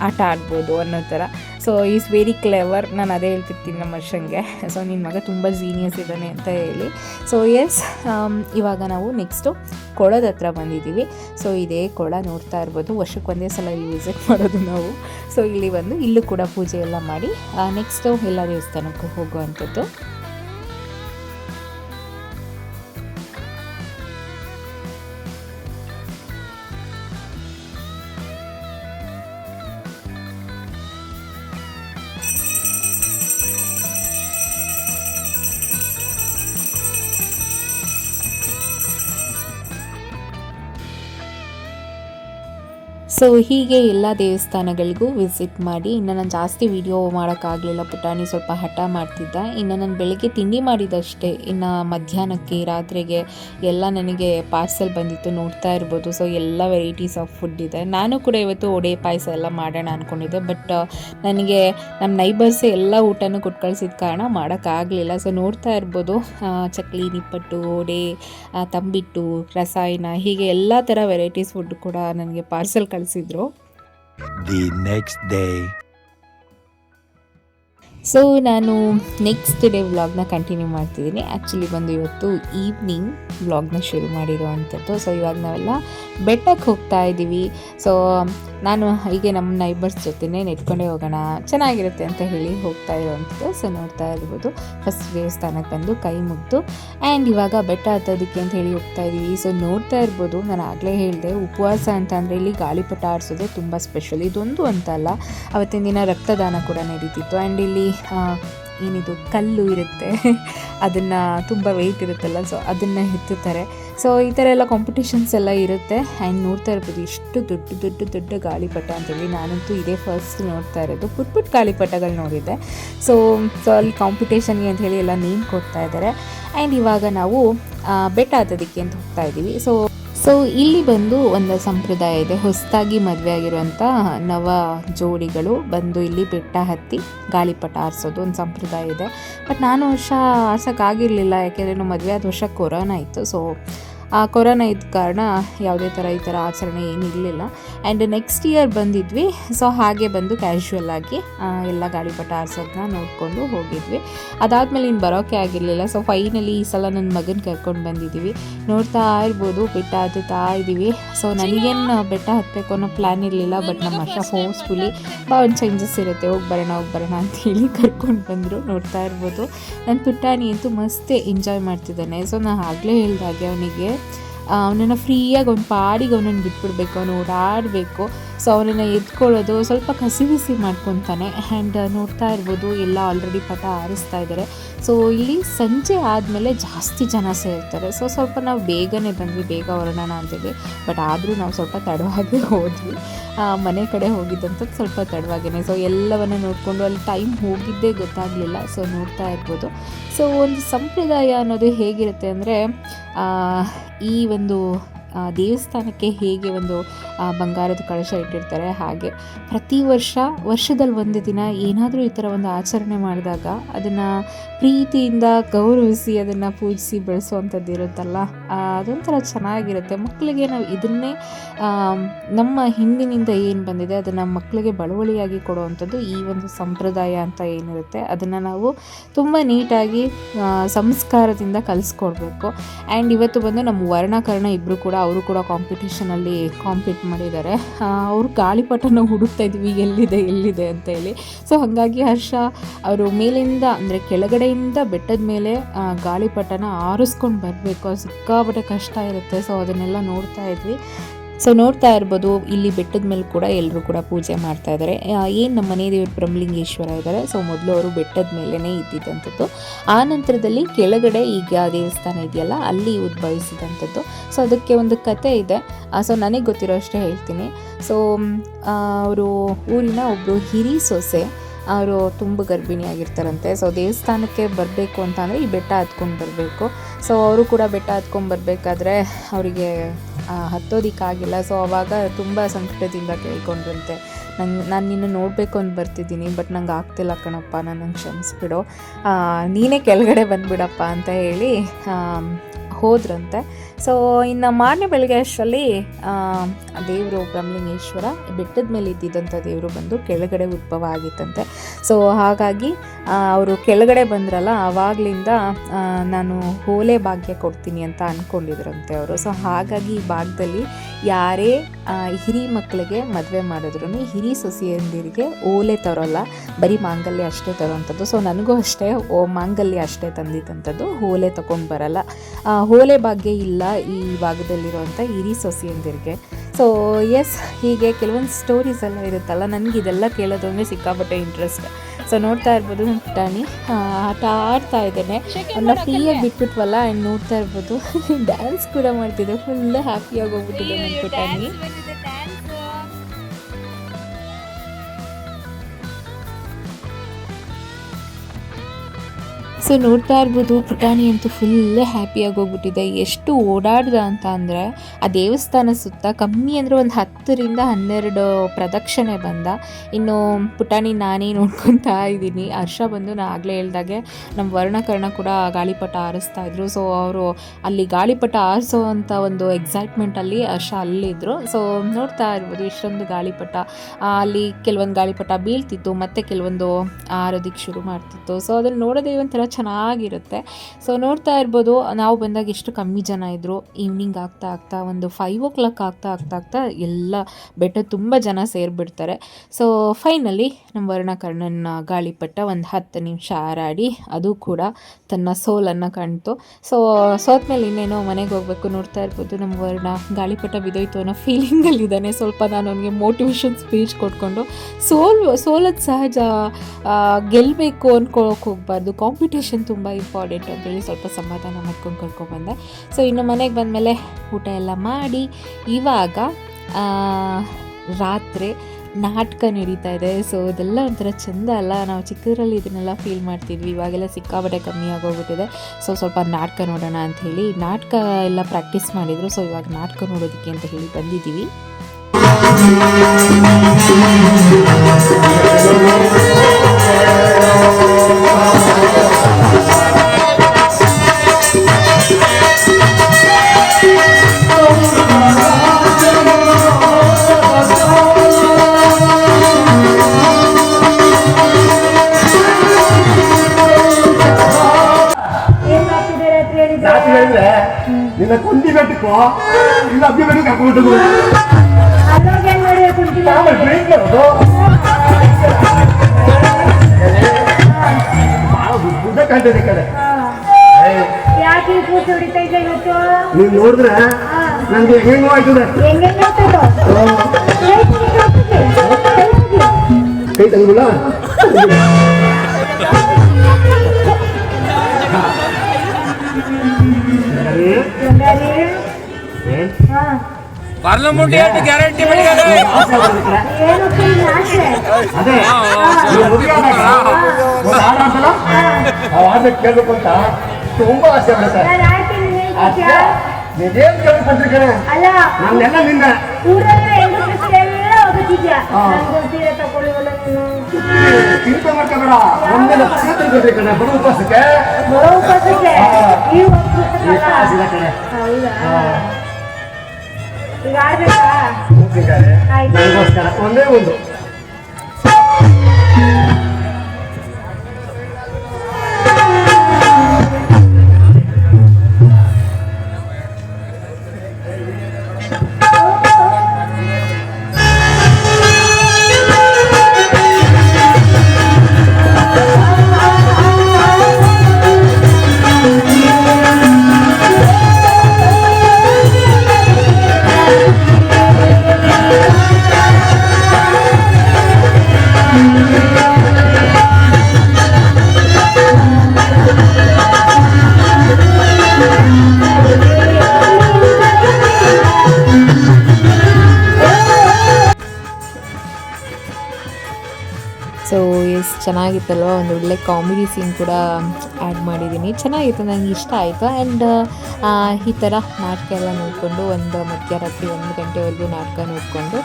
ಆಟ ಆಡ್ಬೋದು ಅನ್ನೋ ಥರ. ಸೊ ಈಸ್ ವೆರಿ ಕ್ಲೆವರ್ ನಾನು ಅದೇ ಹೇಳ್ತಿರ್ತೀನಿ ನಮ್ಮ ಅರ್ಷಂಗೆ ಸೊ ನಿನ್ನ ಮಗ ತುಂಬ ಜೀನಿಯಸ್ ಇದ್ದಾನೆ ಅಂತ ಹೇಳಿ. ಸೊ ಎಸ್ ಇವಾಗ ನಾವು ನೆಕ್ಸ್ಟು ಕೊಳದ ಹತ್ರ ಬಂದಿದ್ದೀವಿ. ಸೊ ಇದೇ. ಕೊಳ ನೋಡ್ತಾ ಇರ್ಬೋದು. ವರ್ಷಕ್ಕೆ ಒಂದೇ ಸಲ ಇಲ್ಲಿ ವಿಸಿಟ್ ಮಾಡೋದು ನಾವು. ಸೊ ಇಲ್ಲಿ ಬಂದು ಇಲ್ಲೂ ಕೂಡ ಪೂಜೆ ಎಲ್ಲ ಮಾಡಿ ನೆಕ್ಸ್ಟು ಎಲ್ಲ ದೇವಸ್ಥಾನಕ್ಕೂ ಹೋಗುವಂಥದ್ದು. ಸೊ ಹೀಗೆ ಎಲ್ಲ ದೇವಸ್ಥಾನಗಳಿಗೂ ವಿಸಿಟ್ ಮಾಡಿ, ಇನ್ನು ನಾನು ಜಾಸ್ತಿ ವಿಡಿಯೋ ಮಾಡೋಕ್ಕಾಗಲಿಲ್ಲ ಪುಟಾಣಿ, ಸ್ವಲ್ಪ ಹಠ ಮಾಡ್ತಿದ್ದ. ಇನ್ನು ನಾನು ಬೆಳಗ್ಗೆ ತಿಂಡಿ ಮಾಡಿದಷ್ಟೇ. ಇನ್ನು ಮಧ್ಯಾಹ್ನಕ್ಕೆ, ರಾತ್ರಿಗೆ ಎಲ್ಲ ನನಗೆ ಪಾರ್ಸೆಲ್ ಬಂದಿತ್ತು, ನೋಡ್ತಾ ಇರ್ಬೋದು. ಸೊ ಎಲ್ಲ ವೆರೈಟೀಸ್ ಆಫ್ ಫುಡ್ ಇದೆ. ನಾನು ಕೂಡ ಇವತ್ತು ಒಡೆ ಪಾಯಸ ಎಲ್ಲ ಮಾಡೋಣ ಅಂದ್ಕೊಂಡಿದ್ದೆ ಬಟ್ ನನಗೆ ನಮ್ಮ ನೈಬರ್ಸ್ ಎಲ್ಲ ಊಟನೂ ಕೊಟ್ಟು ಕಳಿಸಿದ ಕಾರಣ ಮಾಡೋಕ್ಕಾಗಲಿಲ್ಲ. ಸೊ ನೋಡ್ತಾ ಇರ್ಬೋದು. ಚಕ್ಲಿ, ನಿಪ್ಪಟ್ಟು ಒಡೆ ತಂಬಿಟ್ಟು, ರಸಾಯನ ಹೀಗೆ ಎಲ್ಲ ಥರ ವೆರೈಟೀಸ್ ಫುಡ್ ಕೂಡ ನನಗೆ ಪಾರ್ಸೆಲ್ ಕಳಿಸಿದ್ರು ದಿ ನೆಕ್ಸ್ಟ್ ಡೇ ಸೊ ನಾನು ನೆಕ್ಸ್ಟ್ ಡೇ ವ್ಲಾಗ್ನ ಕಂಟಿನ್ಯೂ ಮಾಡ್ತಿದ್ದೀನಿ. ಆ್ಯಕ್ಚುಲಿ ಬಂದು ಇವತ್ತು ಈವ್ನಿಂಗ್ ವ್ಲಾಗ್ನ ಶುರು ಮಾಡಿರೋ ಅಂಥದ್ದು ಸೊ ಇವಾಗ ನಾವೆಲ್ಲ ಬೆಟ್ಟಕ್ಕೆ ಹೋಗ್ತಾ ಇದ್ದೀವಿ ಸೊ ನಾನು ಹೀಗೆ ನಮ್ಮ ನೈಬರ್ಸ್ ಜೊತೆನೇ ನೆಟ್ಕೊಂಡೇ ಹೋಗೋಣ, ಚೆನ್ನಾಗಿರುತ್ತೆ ಅಂತ ಹೇಳಿ ಹೋಗ್ತಾ ಇರುವಂಥದ್ದು. ಸೊ ನೋಡ್ತಾ ಇರ್ಬೋದು. ಫಸ್ಟ್ ದೇವಸ್ಥಾನಕ್ಕೆ ಬಂದು ಕೈ ಮುಗ್ದು ಆ್ಯಂಡ್ ಇವಾಗ ಬೆಟ್ಟ ಹತ್ತೋದಕ್ಕೆ ಅಂತ ಹೇಳಿ ಹೋಗ್ತಾ ಇದ್ದೀವಿ ಸೊ ನೋಡ್ತಾ ಇರ್ಬೋದು. ನಾನು ಆಗಲೇ ಹೇಳಿದೆ, ಉಪವಾಸ ಅಂತ ಅಂದರೆ ಇಲ್ಲಿ ಗಾಳಿಪಟ ಆಡಿಸೋದು ತುಂಬ ಸ್ಪೆಷಲ್ ಇದೊಂದು ಅಂತ ಅಲ್ಲ, ಅವತ್ತಿನ ದಿನ ರಕ್ತದಾನ ಕೂಡ ನಡೀತಿತ್ತು. ಆ್ಯಂಡ್ ಇಲ್ಲಿ ಏನಿದು, ಕಲ್ಲು ಇರುತ್ತೆ. ಅದನ್ನು ತುಂಬ ವೆಯ್ಟ್ ಇರುತ್ತಲ್ಲ ಸೊ ಅದನ್ನು ಎತ್ತುತ್ತಾರೆ. ಸೊ ಈ ಥರ ಎಲ್ಲ ಕಾಂಪಿಟೇಷನ್ಸ್ ಎಲ್ಲ ಇರುತ್ತೆ. ಆ್ಯಂಡ್ ನೋಡ್ತಾ ಇರ್ಬೋದು, ಇಷ್ಟು ದೊಡ್ಡ ದೊಡ್ಡ ದೊಡ್ಡ ಗಾಳಿಪಟ ಅಂತೇಳಿ ನಾನಂತೂ ಇದೇ ಫಸ್ಟ್ ನೋಡ್ತಾ ಇರೋದು. ಪುಟ್ ಪುಟ್ ಗಾಳಿಪಟಗಳು ನೋಡಿದ್ದೆ. ಸೊ ಸೊ ಅಲ್ಲಿ ಕಾಂಪಿಟೇಷನ್ಗೆ ಅಂತ ಹೇಳಿ ಎಲ್ಲ ನೇಮ್ ಕೊಡ್ತಾ ಇದ್ದಾರೆ. ಆ್ಯಂಡ್ ಇವಾಗ ನಾವು ಬೆಟ್ಟ ಹತ್ತೋದಕ್ಕೆ ಅಂತ ಹೋಗ್ತಾ ಇದ್ದೀವಿ. ಸೊ ಸೊ ಇಲ್ಲಿ ಬಂದು ಒಂದು ಸಂಪ್ರದಾಯ ಇದೆ. ಹೊಸದಾಗಿ ಮದುವೆ ಆಗಿರುವಂಥ ನವ ಜೋಡಿಗಳು ಬಂದು ಇಲ್ಲಿ ಬೆಟ್ಟ ಹತ್ತಿ ಗಾಳಿಪಟ ಆರಿಸೋದು ಒಂದು ಸಂಪ್ರದಾಯ ಇದೆ. ಬಟ್ ನಾನು ವರ್ಷ ಆರ್ಸೋಕ್ಕಾಗಿರಲಿಲ್ಲ ಯಾಕೆಂದರೆ ಮದುವೆ ಆದ ವರ್ಷ ಕೊರೋನಾ ಇತ್ತು. ಸೊ ಕೊರೋನಾ ಇದ್ದ ಕಾರಣ ಯಾವುದೇ ಥರ ಈ ಥರ ಆಚರಣೆ ಏನಿರಲಿಲ್ಲ ಆ್ಯಂಡ್ ನೆಕ್ಸ್ಟ್ ಇಯರ್ ಬಂದಿದ್ವಿ. ಸೊ ಹಾಗೆ ಬಂದು ಕ್ಯಾಶುವಲ್ ಆಗಿ ಆ, ಎಲ್ಲ ಗಾಳಿಪಟ ಆರಿಸೋದನ್ನ ನೋಡಿಕೊಂಡು ಹೋಗಿದ್ವಿ. ಅದಾದಮೇಲೆ ಇನ್ನು ಬರೋಕ್ಕೆ ಆಗಿರಲಿಲ್ಲ. ಸೊ ಫೈನಲಿ ಈ ಸಲ ನನ್ನ ಮಗನ ಕರ್ಕೊಂಡು ಬಂದಿದ್ದೀವಿ ನೋಡ್ತಾ ಇರ್ಬೋದು ಬೆಟ್ಟ ಹತ್ತುತ್ತಾ ಇದ್ದೀವಿ ಸೊ ನನಗೇನು ಬೆಟ್ಟ ಹತ್ತಬೇಕು ಅನ್ನೋ ಪ್ಲ್ಯಾನ್ ಇರಲಿಲ್ಲ. ಬಟ್ ನಮ್ಮ ಅಷ್ಟ ಫೋರ್ಸ್ಫುಲಿ ಒಂದು ಚೇಂಜಸ್ ಇರುತ್ತೆ. ಹೋಗಿ ಬರೋಣ ಹೋಗಿ ಬರೋಣ ಅಂತ ಹೇಳಿ ಕರ್ಕೊಂಡು ಬಂದರು. ನೋಡ್ತಾ ಇರ್ಬೋದು. ನನ್ನ ಪುಟ್ಟಾಣಿ ಅಂತೂ ಮಸ್ತ್ ಎಂಜಾಯ್ ಮಾಡ್ತಿದ್ದಾನೆ. ಸೊ ನಾನು ಆಗಲೇ ಹೇಳ್ದಾಗೆ ಅವನಿಗೆ. ಅವನನ್ನು ಫ್ರೀಯಾಗಿ ಅವ್ನ ಪಾಡಿಗೆ ಅವನನ್ನು ಬಿಟ್ಬಿಡ್ಬೇಕು ಅವನು ಓಡಾಡಬೇಕು. ಸೊ ಅವನನ್ನು ಎದ್ಕೊಳ್ಳೋದು ಸ್ವಲ್ಪ ಕಸಿ ಬಿಸಿ ಮಾಡ್ಕೊತಾನೆ. ಆ್ಯಂಡ್ ನೋಡ್ತಾ ಇರ್ಬೋದು, ಎಲ್ಲ ಆಲ್ರೆಡಿ ಪಟ ಆರಿಸ್ತಾ ಇದ್ದಾರೆ ಸೊ ಇಲ್ಲಿ ಸಂಜೆ ಆದಮೇಲೆ ಜಾಸ್ತಿ ಜನ ಸೇರ್ತಾರೆ. ಸೊ ಸ್ವಲ್ಪ ನಾವು ಬೇಗನೆ ಬಂದ್ವಿ, ಬೇಗ ಹೊರಡೋಣ ಅಂತಿದ್ವಿ. ಬಟ್ ಆದರೂ ನಾವು ಸ್ವಲ್ಪ ತಡವಾಗಿ ಹೋದ್ವಿ. ಮನೆ ಕಡೆ ಹೋಗಿದ್ದಂಥದ್ದು ಸ್ವಲ್ಪ ತಡವಾಗೇನೆ. ಸೊ ಎಲ್ಲವನ್ನು ನೋಡಿಕೊಂಡು ಅಲ್ಲಿ ಟೈಮ್ ಹೋಗಿದ್ದೇ ಗೊತ್ತಾಗಲಿಲ್ಲ. ಸೊ ನೋಡ್ತಾ ಇರ್ಬೋದು. ಸೊ ಒಂದು ಸಂಪ್ರದಾಯ ಅನ್ನೋದು ಹೇಗಿರುತ್ತೆ ಅಂದರೆ ಈ ಒಂದು ದೇವಸ್ಥಾನಕ್ಕೆ ಹೇಗೆ ಒಂದು ಬಂಗಾರದ ಕಳಶ ಇಟ್ಟಿರ್ತಾರೆ. ಹಾಗೆ ಪ್ರತಿ ವರ್ಷ ವರ್ಷದಲ್ಲಿ ಒಂದು ದಿನ ಏನಾದರೂ ಈ ಥರ ಒಂದು ಆಚರಣೆ ಮಾಡಿದಾಗ ಅದನ್ನು ಪ್ರೀತಿಯಿಂದ ಗೌರವಿಸಿ ಅದನ್ನು ಪೂಜಿಸಿ ಬೆಳೆಸುವಂಥದ್ದು ಇರುತ್ತಲ್ಲ. ಅದೊಂಥರ ಚೆನ್ನಾಗಿರುತ್ತೆ. ಮಕ್ಕಳಿಗೆ ನಾವು ಇದನ್ನೇ ನಮ್ಮ ಹಿಂದಿನಿಂದ ಏನು ಬಂದಿದೆ ಅದನ್ನು ಮಕ್ಕಳಿಗೆ ಬಳುವಳಿಯಾಗಿ ಕೊಡುವಂಥದ್ದು ಈ ಒಂದು ಸಂಪ್ರದಾಯ ಅಂತ ಏನಿರುತ್ತೆ. ಅದನ್ನು ನಾವು ತುಂಬ ನೀಟಾಗಿ ಸಂಸ್ಕಾರದಿಂದ ಕಲಿಸ್ಕೊಡ್ಬೇಕು. ಆ್ಯಂಡ್ ಇವತ್ತು ಬಂದು ನಮ್ಮ ವರ್ಣಕರ್ಣ ಇಬ್ಬರು ಕೂಡ, ಅವರು ಕೂಡ ಕಾಂಪಿಟೇಷನಲ್ಲಿ ಕಾಂಪೀಟ್ ಮಾಡಿದ್ದಾರೆ. ಅವರು ಗಾಳಿಪಟನ ಹುಡುಕ್ತಾ ಇದ್ವಿ, ಎಲ್ಲಿದೆ ಎಲ್ಲಿದೆ ಅಂತ ಹೇಳಿ. ಸೊ ಹಾಗಾಗಿ ಹರ್ಷ ಅವರು ಮೇಲಿಂದ, ಅಂದರೆ ಕೆಳಗಡೆಯಿಂದ ಬೆಟ್ಟದ ಮೇಲೆ ಗಾಳಿಪಟನ ಆರಿಸ್ಕೊಂಡು ಬರಬೇಕು. ಸಿಕ್ಕಾಪಟ್ಟೆ ಕಷ್ಟ ಇರುತ್ತೆ. ಸೊ ಅದನ್ನೆಲ್ಲ ನೋಡ್ತಾ ಇದ್ವಿ. ಸೊ ನೋಡ್ತಾ ಇರ್ಬೋದು, ಇಲ್ಲಿ ಬೆಟ್ಟದ ಮೇಲೆ ಕೂಡ ಎಲ್ಲರೂ ಕೂಡ ಪೂಜೆ ಮಾಡ್ತಾ ಇದ್ದಾರೆ. ಏನು ನಮ್ಮ ಮನೆ ದೇವರು ಬ್ರಹ್ಮಲಿಂಗೇಶ್ವರ ಇದ್ದಾರೆ? ಸೊ ಮೊದಲು ಅವರು ಬೆಟ್ಟದ ಮೇಲೇ ಇದ್ದಿದ್ದಂಥದ್ದು. ಆ ನಂತರದಲ್ಲಿ ಕೆಳಗಡೆ ಈಗ ದೇವಸ್ಥಾನ ಇದೆಯಲ್ಲ, ಅಲ್ಲಿ ಉದ್ಭವಿಸಿದಂಥದ್ದು. ಸೊ ಅದಕ್ಕೆ ಒಂದು ಕತೆ ಇದೆ. ಸೊ ನನಗೆ ಗೊತ್ತಿರೋ ಅಷ್ಟೇ ಹೇಳ್ತೀನಿ. ಸೊ ಅವರು ಊರಿನ ಒಬ್ಬರು ಹಿರಿ ಸೊಸೆ ಅವರು ತುಂಬ ಗರ್ಭಿಣಿಯಾಗಿರ್ತಾರಂತೆ. ಸೊ ದೇವಸ್ಥಾನಕ್ಕೆ ಬರಬೇಕು ಅಂತ ಅಂದರೆ ಈ ಬೆಟ್ಟ ಹತ್ಕೊಂಡು ಬರಬೇಕು. ಸೊ ಅವರು ಕೂಡ ಬೆಟ್ಟ ಹತ್ಕೊಂಡು ಬರಬೇಕಾದ್ರೆ ಅವರಿಗೆ ಹತ್ತೋದಿಕ್ಕಾಗಿಲ್ಲ. ಸೊ ಅವಾಗ ತುಂಬ ಸಂಕಟದಿಂದ ಕೇಳ್ಕೊಂಡ್ರಂತೆ ನಂಗೆ ನಾನು ನಿನ್ನ ನೋಡಬೇಕು ಅಂತ ಬರ್ತಿದ್ದೀನಿ, ಬಟ್ ನಂಗೆ ಆಗ್ತಿಲ್ಲ ಕಣಪ್ಪ. ನನ್ನನ್ನು ಕ್ಷಮಿಸ್ಬಿಡು. ನೀನೇ ಕೆಳಗಡೆ ಬಂದುಬಿಡಪ್ಪ ಅಂತ ಹೇಳಿ ಹೋದ್ರಂತೆ. ಸೊ ಇನ್ನು ಮಾರನೇ ಬೆಳಗ್ಗೆ ಅಷ್ಟರಲ್ಲಿ ದೇವರು ಬ್ರಹ್ಮಲಿಂಗೇಶ್ವರ ಬೆಟ್ಟದ ಮೇಲೆ ಇದ್ದಿದ್ದಂಥ ದೇವರು ಬಂದು ಕೆಳಗಡೆ ಉದ್ಭವ ಆಗಿತ್ತಂತೆ. ಸೊ ಹಾಗಾಗಿ ಅವರು ಕೆಳಗಡೆ ಬಂದ್ರಲ್ಲ, ಆವಾಗಲಿಂದ ನಾನು ಹೋಲೆ ಭಾಗ್ಯ ಕೊಡ್ತೀನಿ ಅಂತ ಅಂದ್ಕೊಂಡಿದ್ರಂತೆ ಅವರು. ಸೊ ಹಾಗಾಗಿ ಈ ಭಾಗದಲ್ಲಿ ಯಾರೇ ಹಿರಿ ಮಕ್ಕಳಿಗೆ ಮದುವೆ ಮಾಡಿದ್ರು ಹಿರಿ ಸೊಸೆಯಂದಿರಿಗೆ ಓಲೆ ತರೋಲ್ಲ, ಬರೀ ಮಾಂಗಲ್ಯ ಅಷ್ಟೇ ತರೋವಂಥದ್ದು ಸೊ ನನಗೂ ಅಷ್ಟೇ, ಓ, ಮಾಂಗಲ್ಯ ಅಷ್ಟೇ ತಂದಿದ್ದಂಥದ್ದು. ಓಲೆ ತಗೊಂಡು ಬರಲ್ಲ. ಓಲೆ ಭಾಗ್ಯ ಇಲ್ಲ ಈ ಭಾಗದಲ್ಲಿರುವಂಥ ಹಿರಿ ಸೊಸೆಯಂದಿರಿಗೆ. ಸೊ ಎಸ್ ಹೀಗೆ ಕೆಲವೊಂದು ಸ್ಟೋರೀಸ್ ಎಲ್ಲ ಇರುತ್ತಲ್ಲ, ನನಗೆ ಇದೆಲ್ಲ ಕೇಳೋದು ಸಿಕ್ಕಾಪಟ್ಟೆ ಇಂಟ್ರೆಸ್ಟ್ ಸೊ ನೋಡ್ತಾ ಇರ್ಬೋದು ನನ್ನ ಪುಟಾಣಿ ಆ, ಆಟ ಆಡ್ತಾ ಇದ್ದೇನೆ. ಅವನ್ನ ಫ್ರೀಯಾಗಿ ಬಿಟ್ಬಿಟ್ವಲ್ಲ ಆ್ಯಂಡ್ ನೋಡ್ತಾ ಇರ್ಬೋದು. ಡ್ಯಾನ್ಸ್ ಕೂಡ ಮಾಡ್ತಿದ್ದೆ. ಫುಲ್ ಹ್ಯಾಪಿಯಾಗಿ ಹೋಗ್ಬಿಟ್ಟಿದ್ದೆ ನನ್ನ ಪುಟಾಣಿ ಸೊ ನೋಡ್ತಾ ಇರ್ಬೋದು, ಪುಟಾಣಿ ಅಂತೂ ಫುಲ್ ಹ್ಯಾಪಿಯಾಗಿ ಹೋಗ್ಬಿಟ್ಟಿದೆ ಎಷ್ಟು ಓಡಾಡ್ದ ಅಂತ ಅಂದರೆ, ಆ ದೇವಸ್ಥಾನ ಸುತ್ತ ಕಮ್ಮಿ ಅಂದರೆ ಒಂದು ಹತ್ತರಿಂದ ಹನ್ನೆರಡು ಪ್ರದಕ್ಷಿಣೆ ಬಂದ. ಇನ್ನು ಪುಟಾಣಿ ನಾನೇ ನೋಡ್ಕೊತಾ ಇದ್ದೀನಿ. ಹರ್ಷ ಬಂದು ನಾನು ಆಗಲೇ ಹೇಳ್ದಾಗೆ ನಮ್ಮ ವರ್ಣಕರ್ಣ ಕೂಡ ಗಾಳಿಪಟ ಆರಿಸ್ತಾ ಇದ್ರು. ಸೊ ಅವರು ಅಲ್ಲಿ ಗಾಳಿಪಟ ಆರಿಸೋ ಅಂಥ ಒಂದು ಎಕ್ಸೈಟ್ಮೆಂಟಲ್ಲಿ ಹರ್ಷ ಅಲ್ಲಿದ್ದರು ಸೊ ನೋಡ್ತಾ ಇರ್ಬೋದು ಇಷ್ಟೊಂದು ಗಾಳಿಪಟ. ಅಲ್ಲಿ ಕೆಲವೊಂದು ಗಾಳಿಪಟ ಬೀಳ್ತಿತ್ತು, ಮತ್ತು ಕೆಲವೊಂದು ಆರೋದಕ್ಕೆ ಶುರು ಮಾಡ್ತಿತ್ತು. ಸೊ ಅದನ್ನು ನೋಡೋದೇ ಒಂಥರ ಚೆನ್ನಾಗಿರುತ್ತೆ. ಸೊ ನೋಡ್ತಾ ಇರ್ಬೋದು, ನಾವು ಬಂದಾಗ ಎಷ್ಟು ಕಮ್ಮಿ ಜನ ಇದ್ದರು ಈವ್ನಿಂಗ್ ಆಗ್ತಾ ಆಗ್ತಾ, ಒಂದು ಫೈವ್ ಓ ಕ್ಲಾಕ್ ಆಗ್ತಾ ಆಗ್ತಾ ಆಗ್ತಾ ಎಲ್ಲ ಬೆಟ್ಟ ತುಂಬ ಜನ ಸೇರಿಬಿಡ್ತಾರೆ. ಸೊ ಫೈನಲಿ ನಮ್ಮ ವರ್ಣಕರ್ಣನ ಗಾಳಿಪಟ ಒಂದು ಹತ್ತು ನಿಮಿಷ ಹಾರಾಡಿ, ಅದು ಕೂಡ ತನ್ನ ಸೋಲನ್ನು ಕಾಣ್ತು ಸೊ ಸೋತ್ಮೇಲೆ ಇನ್ನೇನೋ ಮನೆಗೆ ಹೋಗ್ಬೇಕು ನೋಡ್ತಾ ಇರ್ಬೋದು. ನಮ್ಮ ವರ್ಣ ಗಾಳಿಪಟ ಬಿದ್ದೋಯ್ತು ಅನ್ನೋ ಫೀಲಿಂಗಲ್ಲಿದ್ದಾನೆ ಸ್ವಲ್ಪ ನಾನು ಅವನಿಗೆ ಮೋಟಿವೇಶನ್ ಸ್ಪೀಚ್ ಕೊಟ್ಕೊಂಡು, ಸೋಲ್, ಸೋಲದ ಸಹಜ ಗೆಲ್ಲಬೇಕು ಅಂದ್ಕೊಳಕ್ಕೆ ಹೋಗ್ಬಾರ್ದು. ಕಾಂಪಿಟೇಷನ್ ತುಂಬ ಇಂಪಾರ್ಟೆಂಟ್ ಅಂತೇಳಿ ಸ್ವಲ್ಪ ಸಮಾಧಾನ ಮಾಡ್ಕೊಂಡು ಕರ್ಕೊಬಂದೆ ಸೊ ಇನ್ನು ಮನೆಗೆ ಬಂದಮೇಲೆ ಊಟ ಎಲ್ಲ ಮಾಡಿ, ಇವಾಗ ರಾತ್ರಿ ನಾಟಕ ನಡೀತಾ ಇದೆ. ಸೊ ಇದೆಲ್ಲ ಒಂಥರ ಚೆಂದ ಅಲ್ಲ? ನಾವು ಚಿಕ್ಕದ್ರಲ್ಲಿ ಇದನ್ನೆಲ್ಲ ಫೀಲ್ ಮಾಡ್ತಿದ್ವಿ. ಇವಾಗೆಲ್ಲ ಸಿಕ್ಕಾಬಟ್ಟೆ ಕಮ್ಮಿ ಆಗೋಗ್ಬಿಟ್ಟಿದೆ. ಸೊ ಸ್ವಲ್ಪ ನಾಟಕ ನೋಡೋಣ ಅಂತ ಹೇಳಿ, ನಾಟಕ ಎಲ್ಲ ಪ್ರಾಕ್ಟೀಸ್ ಮಾಡಿದರು. ಸೊ ಇವಾಗ ನಾಟಕ ನೋಡೋದಕ್ಕೆ ಅಂತ ಹೇಳಿ ಬಂದಿದ್ದೀವಿ. ಅದೇ ನೀನ್ ಮದುವೆ ಆದಾಗ ಒಂದು ಹಾಡು ಹಾಡ್ತಲ್ಲ? ಆ ಹಾಡನ್ನ ಕೇಳ್ಬೇಕು ಅಂತ ತುಂಬಾ ಆಸೆ ಬರುತ್ತೆ ನೀನೇನ್ ಕೇಳ್ಕೊಂಡ್ರಿ ಕಣೆ? ಅಲ್ಲ ನನ್ನೆಲ್ಲ ನಿಂದ. ಊರಲ್ಲ ಎಲ್ಲ ಹೋಗುತ್ತಿದ್ಯಾ ಹಾ. ನಂದು ಸೀರೆ ತಕೊಳ್ಳಿವಲ್ಲ ನೀನು? ಚಿಂತೆ ಮಾಡ್ಕೋಬೇಡ. ಒಂದೆಲ್ಲ ಬಡ ಉಪವಾಸಕ್ಕೆ. ಬಡ ಉಪವಾಸಕ್ಕೆ. ಈ ಹೌದಾ? ಈಗ ಒಂದೇ ಒಂದು. ಚೆನ್ನಾಗಿತ್ತಲ್ವ? ಒಂದು ಒಳ್ಳೆ ಕಾಮಿಡಿ ಸೀನ್ ಕೂಡ ಆ್ಯಡ್ ಮಾಡಿದ್ದೀನಿ ಚೆನ್ನಾಗಿತ್ತು ನನಗೆ ಇಷ್ಟ ಆಯಿತು. ಆ್ಯಂಡ್ ಈ ಥರ ನಾಟಕ ಎಲ್ಲ ನೋಡಿಕೊಂಡು ಒಂದು ಮಧ್ಯರಾತ್ರಿ ಒಂದು ಗಂಟೆವರೆಗೂ ನಾಟಕ ನೋಡಿಕೊಂಡು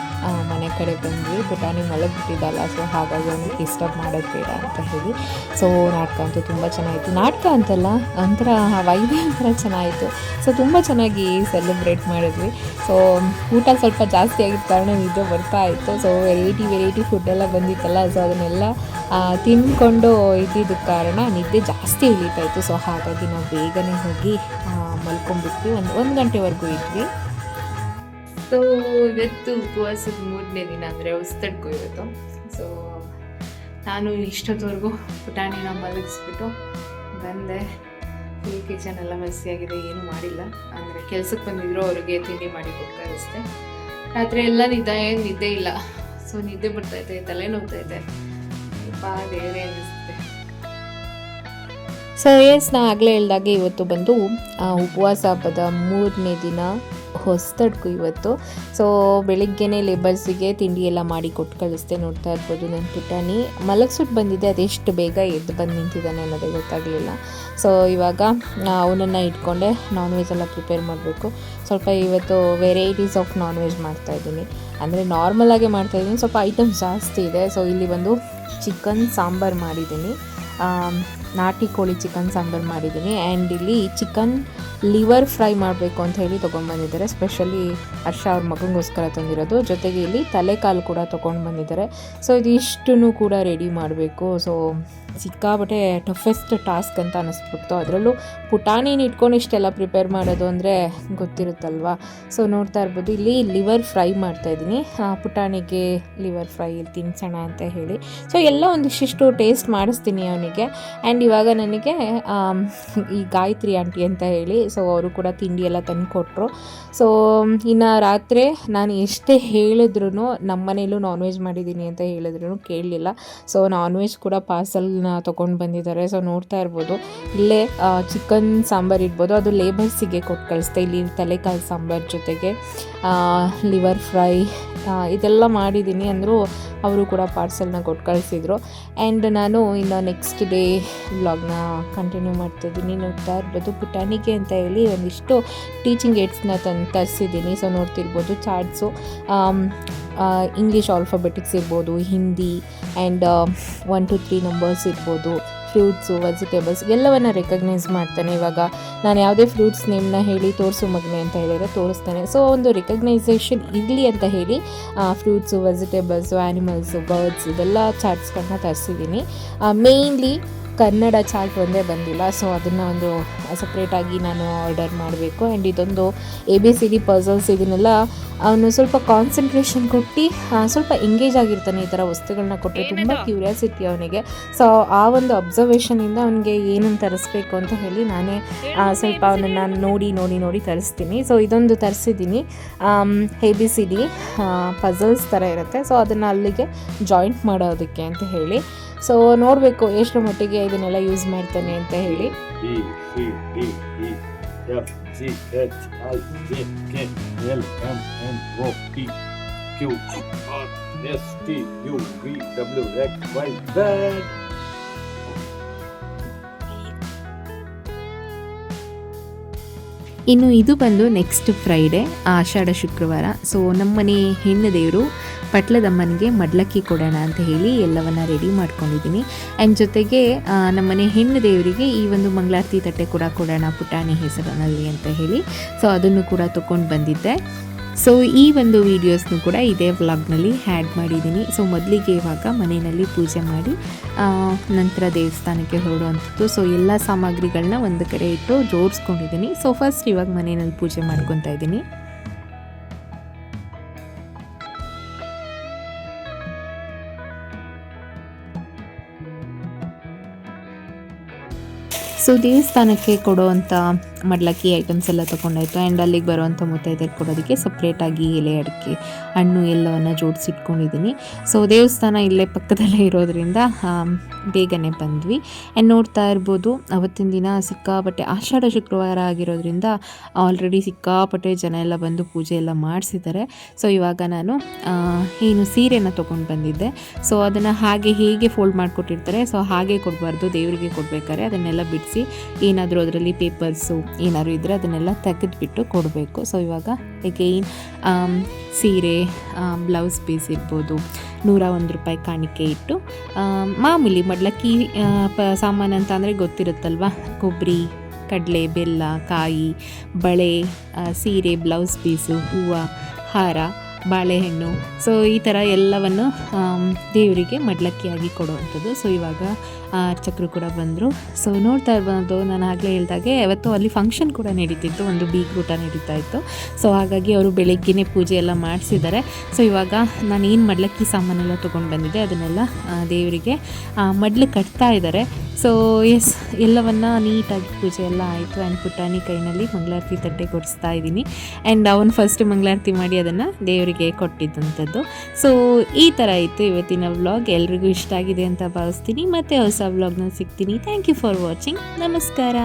ಮನೆ ಕಡೆ ಬಂದ್ವಿ. ಪುಟಾಣಿ ಮಲಗಿಬಿಟ್ಟಿದ್ದಲ್ಲ ಸೊ ಹಾಗಾಗಿ ಅವನು ಡಿಸ್ಟರ್ಬ್ ಮಾಡೋದು ಬೇಡ ಅಂತ ಹೇಳಿ. ಸೊ ನಾಟಕ ಅಂತೂ ತುಂಬ ಚೆನ್ನಾಗಿತ್ತು. ನಾಟಕ ಅಂತಲ್ಲ, ಒಂಥರ ವೈದ್ಯ ಒಂಥರ ಚೆನ್ನಾಗಿತ್ತು. ಸೊ ತುಂಬ ಚೆನ್ನಾಗಿ ಸೆಲೆಬ್ರೇಟ್ ಮಾಡಿದ್ವಿ. ಸೊ ಊಟ ಸ್ವಲ್ಪ ಜಾಸ್ತಿ ಆಗಿದ್ದ ಕಾರಣ ನಿಜ ಬರ್ತಾ ಇತ್ತು. ಸೊ ವೆರೈಟಿ ವೆರೈಟಿ ಫುಡ್ಡೆಲ್ಲ ಬಂದಿತ್ತಲ್ಲ ಸೊ ಅದನ್ನೆಲ್ಲ ತಿಂದ್ಕೊಂಡು ಇದ್ದಿದ್ದ ಕಾರಣ ನಿದ್ದೆ ಜಾಸ್ತಿ ಇಳಿತಾ ಇತ್ತು ಸೊ ಹಾಗಾಗಿ ನಾವು ಬೇಗನೆ ಹೋಗಿ ಮಲ್ಕೊಂಡ್ಬಿಟ್ವಿ. ಒಂದು ಒಂದು ಗಂಟೆವರೆಗೂ ಇದ್ವಿ. ಸೊ ಇವತ್ತು ಉಪವಾಸದ ಮೂರನೇ ದಿನ ಅಂದರೆ ಹೊಸ್ತಡ್ಕೊ ಇವತ್ತು. ಸೊ ನಾನು ಇಷ್ಟೊತ್ತವರೆಗೂ ಪುಟಾಣಿನ ಮಲಗಿಸ್ಬಿಟ್ಟು ಬಂದೆ. ಫುಲ್ ಕಿಚನ್ ಎಲ್ಲ ಮಸಿಯಾಗಿದೆ ಏನು ಮಾಡಿಲ್ಲ. ಅಂದರೆ ಕೆಲಸಕ್ಕೆ ಬಂದಿದ್ರು, ಅವ್ರಿಗೆ ತಿಂಡಿ ಮಾಡಿ ಕೊಟ್ಟು ಅಷ್ಟೇ ರಾತ್ರಿ ಎಲ್ಲ ನಿದ್ದೆ ಏನು ನಿದ್ದೆ ಇಲ್ಲ. ಸೊ ನಿದ್ದೆ ಬರ್ತೈತೆ ತಲೆ ನೋವ್ತೈತೆ ಅನ್ನಿಸುತ್ತೆ ಸೊ ಎಸ್ ನಾ ಆಗಲೇ ಹೇಳ್ದಾಗೆ ಇವತ್ತು ಬಂದು ಉಪವಾಸ ಹಬ್ಬದ ಮೂರನೇ ದಿನ ಹೊಸ್ತಡ್ಕು ಇವತ್ತು. ಸೊ ಬೆಳಿಗ್ಗೆನೇ ಲೇಬರ್ಸಿಗೆ ತಿಂಡಿ ಎಲ್ಲ ಮಾಡಿ ಕೊಟ್ಟು ಕಳಿಸ್ದೆ ನೋಡ್ತಾ ಇರ್ಬೋದು ನನ್ನ ಪುಟಾಣಿ. ಮಲಗಿಸ್ಬಿಟ್ಟು ಬಂದಿದ್ದೆ, ಅದೆಷ್ಟು ಬೇಗ ಎದ್ದು ಬಂದು ನಿಂತಿದ್ದಾನೆ ಅನ್ನೋದೇ ಗೊತ್ತಾಗಲಿಲ್ಲ. ಸೊ ಇವಾಗ ಅವನನ್ನು ಇಟ್ಕೊಂಡೆ ನಾನ್ ವೆಜ್ ಎಲ್ಲ ಪ್ರಿಪೇರ್ ಮಾಡಬೇಕು. ಸ್ವಲ್ಪ ಇವತ್ತು ವೆರೈಟೀಸ್ ಆಫ್ ನಾನ್ ವೆಜ್ ಮಾಡ್ತಾಯಿದ್ದೀನಿ ಅಂದರೆ ನಾರ್ಮಲಾಗೆ ಮಾಡ್ತಾಯಿದ್ದೀನಿ ಸ್ವಲ್ಪ ಐಟಮ್ಸ್ ಜಾಸ್ತಿ ಇದೆ. ಸೊ ಇಲ್ಲಿ ಬಂದು ಚಿಕನ್ ಸಾಂಬಾರು ಮಾಡಿದ್ದೀನಿ. ನಾಟಿ ಕೋಳಿ ಚಿಕನ್ ಸಾಂಬಾರು ಮಾಡಿದ್ದೀನಿ. ಆ್ಯಂಡ್ ಇಲ್ಲಿ ಚಿಕನ್ ಲಿವರ್ ಫ್ರೈ ಮಾಡಬೇಕು ಅಂತ ಹೇಳಿ ತೊಗೊಂಡ್ಬಂದಿದ್ದಾರೆ. ಸ್ಪೆಷಲಿ ಹರ್ಷ ಅವ್ರ ಮಗನಿಗೋಸ್ಕರ ತಂದಿರೋದು. ಜೊತೆಗೆ ಇಲ್ಲಿ ತಲೆಕಾಲು ಕೂಡ ತೊಗೊಂಡು ಬಂದಿದ್ದಾರೆ ಸೊ ಇದಿಷ್ಟನ್ನು ಕೂಡ ರೆಡಿ ಮಾಡಬೇಕು. ಸೊ ಸಿಕ್ಕಾಬಟ್ಟೆ ಟಫೆಸ್ಟ್ ಟಾಸ್ಕ್ ಅಂತ ಅನ್ನಿಸ್ಬಿಡ್ತು ಅದರಲ್ಲೂ ಪುಟಾಣಿನ ಇಟ್ಕೊಂಡು ಇಷ್ಟೆಲ್ಲ ಪ್ರಿಪೇರ್ ಮಾಡೋದು ಅಂದರೆ ಗೊತ್ತಿರುತ್ತಲ್ವಾ? ಸೊ ನೋಡ್ತಾ ಇರ್ಬೋದು. ಇಲ್ಲಿ ಲಿವರ್ ಫ್ರೈ ಮಾಡ್ತಾಯಿದ್ದೀನಿ ಪುಟಾಣಿಗೆ ಲಿವರ್ ಫ್ರೈ ತಿನ್ಸೋಣ ಅಂತ ಹೇಳಿ. ಸೊ ಎಲ್ಲ ಒಂದಿಷ್ಟಿಷ್ಟು ಟೇಸ್ಟ್ ಮಾಡಿಸ್ತೀನಿ ಅವನಿಗೆ. ಆ್ಯಂಡ್ ಇವಾಗ ನನಗೆ ಈ ಗಾಯತ್ರಿ ಆಂಟಿ ಅಂತ ಹೇಳಿ ಸೊ ಅವರು ಕೂಡ ತಿಂಡಿ ಎಲ್ಲ ತಂದು ಕೊಟ್ಟರು ಸೊ ಇನ್ನು ರಾತ್ರಿ ನಾನು ಎಷ್ಟೇ ಹೇಳಿದ್ರು ನಮ್ಮ ಮನೇಲೂ ನಾನ್ ವೆಜ್ ಮಾಡಿದ್ದೀನಿ ಅಂತ ಹೇಳಿದ್ರು ಕೇಳಲಿಲ್ಲ. ಸೊ ನಾನ್ ವೆಜ್ ಕೂಡ ಪಾರ್ಸಲ್ನ ತೊಗೊಂಡು ಬಂದಿದ್ದಾರೆ. ಸೊ ನೋಡ್ತಾ ಇರ್ಬೋದು. ಇಲ್ಲೇ ಚಿಕನ್ ಸಾಂಬಾರು ಇಡ್ಬೋದು. ಅದು ಲೇಬರ್ಸಿಗೆ ಕೊಟ್ಟು ಕಳಿಸ್ದೆ ಇಲ್ಲಿ ತಲೆಕಾಲು ಸಾಂಬಾರ್ ಜೊತೆಗೆ ಲಿವರ್ ಫ್ರೈ ಇದೆಲ್ಲ ಮಾಡಿದ್ದೀನಿ ಅಂದರೂ ಅವರು ಕೂಡ ಪಾರ್ಸೆಲ್ನ ಕೊಟ್ಟು ಕಳಿಸಿದ್ರು. ಆ್ಯಂಡ್ ನಾನು ಇನ್ನು ನೆಕ್ಸ್ಟ್ ಡೇ ವ್ಲಾಗ್ನ ಕಂಟಿನ್ಯೂ ಮಾಡ್ತಾಯಿದ್ದೀನಿ ನೋಡ್ತಾ ಇರ್ಬೋದು ಪುಟಾಣಿಕೆ ಅಂತ ಹೇಳಿ ಒಂದಿಷ್ಟು ಟೀಚಿಂಗ್ ಏಡ್ಸ್ನ ತಂದು ತರಿಸಿದ್ದೀನಿ. ಸೊ ನೋಡ್ತಿರ್ಬೋದು ಚಾರ್ಟ್ಸು ಇಂಗ್ಲೀಷ್ ಆಲ್ಫಾಬೆಟಿಕ್ಸ್ ಇರ್ಬೋದು Hindi and one two three numbers ಇರ್ಬೋದು. ಫ್ರೂಟ್ಸು ವೆಜಿಟೇಬಲ್ಸ್ ಎಲ್ಲವನ್ನು ರೆಕಗ್ನೈಸ್ ಮಾಡ್ತಾನೆ. ಇವಾಗ ನಾನು ಯಾವುದೇ ಫ್ರೂಟ್ಸ್ ನೇಮ್ನ ಹೇಳಿ ತೋರಿಸು ಮಗನೆ ಅಂತ ಹೇಳಿದರೆ ತೋರಿಸ್ತಾನೆ. ಸೊ ಒಂದು ರೆಕಗ್ನೈಸೇಷನ್ ಇರಲಿ ಅಂತ ಹೇಳಿ ಫ್ರೂಟ್ಸು ವೆಜಿಟೇಬಲ್ಸು ಆ್ಯನಿಮಲ್ಸು ಬರ್ಡ್ಸ್ ಇದೆಲ್ಲ ಚಾರ್ಟ್ಸ್ಗಳನ್ನ ತರಿಸಿದ್ದೀನಿ. ಮೇಯ್ನ್ಲಿ ಕನ್ನಡ ಚಾಟ್ ಒಂದೇ ಬಂದಿಲ್ಲ. ಸೊ ಅದನ್ನು ಒಂದು ಸಪ್ರೇಟಾಗಿ ನಾನು ಆರ್ಡರ್ ಮಾಡಬೇಕು. ಆ್ಯಂಡ್ ಇದೊಂದು A B C D puzzles ಇದನ್ನೆಲ್ಲ ಅವನು ಸ್ವಲ್ಪ ಕಾನ್ಸಂಟ್ರೇಷನ್ ಕೊಟ್ಟು ಸ್ವಲ್ಪ ಎಂಗೇಜ್ ಆಗಿರ್ತಾನೆ ಈ ಥರ ವಸ್ತುಗಳನ್ನ ಕೊಟ್ಟರೆ ತುಂಬ ಕ್ಯೂರಿಯಾಸಿಟಿ ಅವನಿಗೆ. ಸೊ ಆ ಒಂದು ಅಬ್ಸರ್ವೇಷನಿಂದ ಅವನಿಗೆ ಏನನ್ನು ತರಿಸ್ಬೇಕು ಅಂತ ಹೇಳಿ ನಾನೇ ಸ್ವಲ್ಪ ಅವನನ್ನು ನೋಡಿ ನೋಡಿ ನೋಡಿ ತರಿಸ್ತೀನಿ. ಸೊ ಇದೊಂದು ತರಿಸಿದ್ದೀನಿ. A B C D puzzles ಥರ ಇರುತ್ತೆ. ಸೊ ಅದನ್ನು ಅಲ್ಲಿಗೆ ಜಾಯಿಂಟ್ ಮಾಡೋದಕ್ಕೆ ಅಂತ ಹೇಳಿ. ಸೊ ನೋಡಬೇಕು ಎಷ್ಟು ಮಟ್ಟಿಗೆ ಇದನ್ನೆಲ್ಲ ಯೂಸ್ ಮಾಡ್ತಾನೆ ಅಂತ ಹೇಳಿ. ಇನ್ನು ಇದು ಬಂದು ನೆಕ್ಸ್ಟ್ ಫ್ರೈಡೆ ಆಷಾಢ ಶುಕ್ರವಾರ ಸೊ ನಮ್ಮನೆ ಹೆಣ್ಣು ದೇವರು ಪಟ್ಲದಮ್ಮನಿಗೆ ಮಡ್ಲಕ್ಕಿ ಕೊಡೋಣ ಅಂತ ಹೇಳಿ ಎಲ್ಲವನ್ನ ರೆಡಿ ಮಾಡ್ಕೊಂಡಿದ್ದೀನಿ. ಆ್ಯಂಡ್ ಜೊತೆಗೆ ನಮ್ಮನೆ ಹೆಣ್ಣು ದೇವರಿಗೆ ಈ ಒಂದು ಮಂಗಳಾರತಿ ತಟ್ಟೆ ಕೂಡ ಕೊಡೋಣ ಪುಟಾಣಿ ಹೆಸರಿನಲ್ಲಿ ಅಂತ ಹೇಳಿ. ಸೊ ಅದನ್ನು ಕೂಡ ತೊಗೊಂಡು ಬಂದಿದ್ದೆ. ಸೊ ಈ ಒಂದು ವೀಡಿಯೋಸ್ನು ಕೂಡ ಇದೇ ವ್ಲಾಗ್ನಲ್ಲಿ ಹ್ಯಾಡ್ ಮಾಡಿದ್ದೀನಿ. ಸೊ ಮೊದಲಿಗೆ ಇವಾಗ ಮನೆಯಲ್ಲಿ ಪೂಜೆ ಮಾಡಿ ನಂತರ ದೇವಸ್ಥಾನಕ್ಕೆ ಹೊರಡುವಂಥದ್ದು ಸೊ ಎಲ್ಲ ಸಾಮಗ್ರಿಗಳನ್ನ ಒಂದು ಕಡೆ ಇಟ್ಟು ಜೋಡಿಸ್ಕೊಂಡಿದ್ದೀನಿ. ಸೊ ಫಸ್ಟ್ ಇವಾಗ ಮನೆಯಲ್ಲಿ ಪೂಜೆ ಮಾಡ್ಕೊತಾ ಇದ್ದೀನಿ. ಸೊ ದೇವಸ್ಥಾನಕ್ಕೆ ಕೊಡುವಂಥ ಮಡ್ಲಕ್ಕಿ ಐಟಮ್ಸ್ ಎಲ್ಲ ತೊಗೊಂಡಾಯ್ತು. ಆ್ಯಂಡ್ ಅಲ್ಲಿಗೆ ಬರುವಂಥ ಮುತ್ತೈದೆಗೆ ಕೊಡೋದಕ್ಕೆ ಸಪ್ರೇಟಾಗಿ ಎಲೆ, ಅಡಿಕೆ, ಹಣ್ಣು ಎಲ್ಲವನ್ನು ಜೋಡಿಸಿಟ್ಕೊಂಡಿದ್ದೀನಿ ಸೊ ದೇವಸ್ಥಾನ ಇಲ್ಲೇ ಪಕ್ಕದಲ್ಲೇ ಇರೋದ್ರಿಂದ ಬೇಗನೆ ಬಂದ್ವಿ. ಆ್ಯಂಡ್ ನೋಡ್ತಾ ಇರ್ಬೋದು, ಅವತ್ತಿನ ದಿನ ಸಿಕ್ಕಾಪಟ್ಟೆ ಆಷಾಢ ಶುಕ್ರವಾರ ಆಗಿರೋದ್ರಿಂದ ಆಲ್ರೆಡಿ ಸಿಕ್ಕಾಪಟ್ಟೆ ಜನ ಎಲ್ಲ ಬಂದು ಪೂಜೆ ಎಲ್ಲ ಮಾಡಿಸಿದ್ದಾರೆ. ಸೊ ಇವಾಗ ನಾನು ಏನು ಸೀರೆನ ತೊಗೊಂಡು ಬಂದಿದ್ದೆ. ಸೊ ಅದನ್ನು ಹಾಗೆ ಹೇಗೆ ಫೋಲ್ಡ್ ಮಾಡಿಕೊಟ್ಟಿರ್ತಾರೆ. ಸೊ ಹಾಗೆ ಕೊಡಬಾರ್ದು, ದೇವರಿಗೆ ಕೊಡಬೇಕಾದ್ರೆ ಅದನ್ನೆಲ್ಲ ಬಿಡಿಸಿ ಏನಾದರೂ ಅದರಲ್ಲಿ ಪೇಪರ್ಸು ಏನಾದ್ರು ಇದ್ದರೆ ಅದನ್ನೆಲ್ಲ ತೆಗೆದುಬಿಟ್ಟು ಕೊಡಬೇಕು. ಸೊ ಇವಾಗ ಎಗೈನ್ ಸೀರೆ ಬ್ಲೌಸ್ ಪೀಸ್ ಇರ್ಬೋದು ನೂರ ಒಂದು ರೂಪಾಯಿ ಕಾಣಿಕೆ ಇಟ್ಟು ಆಮ್, ಮಾಮೂಲಿ ಮಡ್ಲಕ್ಕಿ ಪ ಸಾಮಾನು ಅಂತ ಅಂದರೆ ಗೊತ್ತಿರುತ್ತಲ್ವ? ಕೊಬ್ಬರಿ ಕಡಲೆ ಬೆಲ್ಲ ಕಾಯಿ ಬಳೆ ಸೀರೆ ಬ್ಲೌಸ್ ಪೀಸು ಹೂವು ಹಾರ ಬಾಳೆಹಣ್ಣು ಸೊ ಈ ಥರ ಎಲ್ಲವನ್ನು ದೇವರಿಗೆ ಮಡ್ಲಕ್ಕಿಯಾಗಿ ಕೊಡುವಂಥದ್ದು. ಸೊ ಇವಾಗ ಅರ್ಚಕರು ಕೂಡ ಬಂದರು. ಸೊ ನೋಡ್ತಾ ಇರ್ಬೋದು. ನಾನು ಆಗಲೇ ಹೇಳ್ದಾಗೆ ಅವತ್ತು ಅಲ್ಲಿ ಫಂಕ್ಷನ್ ಕೂಡ ನಡೀತಿತ್ತು. ಒಂದು ಬೀಗ್ರೂಟ ನಡೀತಾ ಇತ್ತು. ಸೊ ಹಾಗಾಗಿ ಅವರು ಬೆಳಗ್ಗೆನೇ ಪೂಜೆ ಎಲ್ಲ ಮಾಡಿಸಿದ್ದಾರೆ. ಸೊ ಇವಾಗ ನಾನು ಏನು ಮಡ್ಲಕ್ಕಿ ಸಾಮಾನೆಲ್ಲ ತೊಗೊಂಡು ಬಂದಿದ್ದೆ, ಅದನ್ನೆಲ್ಲ ದೇವರಿಗೆ ಮಡ್ಲು ಕಟ್ತಾ ಇದ್ದಾರೆ. ಸೊ ಎಸ್ ಎಲ್ಲವನ್ನು ನೀಟಾಗಿ ಪೂಜೆ ಎಲ್ಲ ಆಯಿತು. ಆ್ಯಂಡ್ ಪುಟಾಣಿ ಕೈನಲ್ಲಿ ಮಂಗಳಾರತಿ ತಟ್ಟೆ ಕೊಡಿಸ್ತಾ ಇದ್ದೀನಿ. ಆ್ಯಂಡ್ ಅವನು ಫಸ್ಟ್ ಮಂಗಳಾರತಿ ಮಾಡಿ ಅದನ್ನು ದೇವರಿಗೆ ಕೊಟ್ಟಿದ್ದಂಥದ್ದು. ಸೊ ಈ ಥರ ಇತ್ತು ಇವತ್ತಿನ ವ್ಲಾಗ್ ಎಲ್ರಿಗೂ ಇಷ್ಟ ಆಗಿದೆ ಅಂತ ಭಾವಿಸ್ತೀನಿ. ಮತ್ತೆ ಹೊಸ ವ್ಲಾಗ್ನ ಸಿಗ್ತೀನಿ. ಥ್ಯಾಂಕ್ ಯು ಫಾರ್ ವಾಚಿಂಗ್ ನಮಸ್ಕಾರ.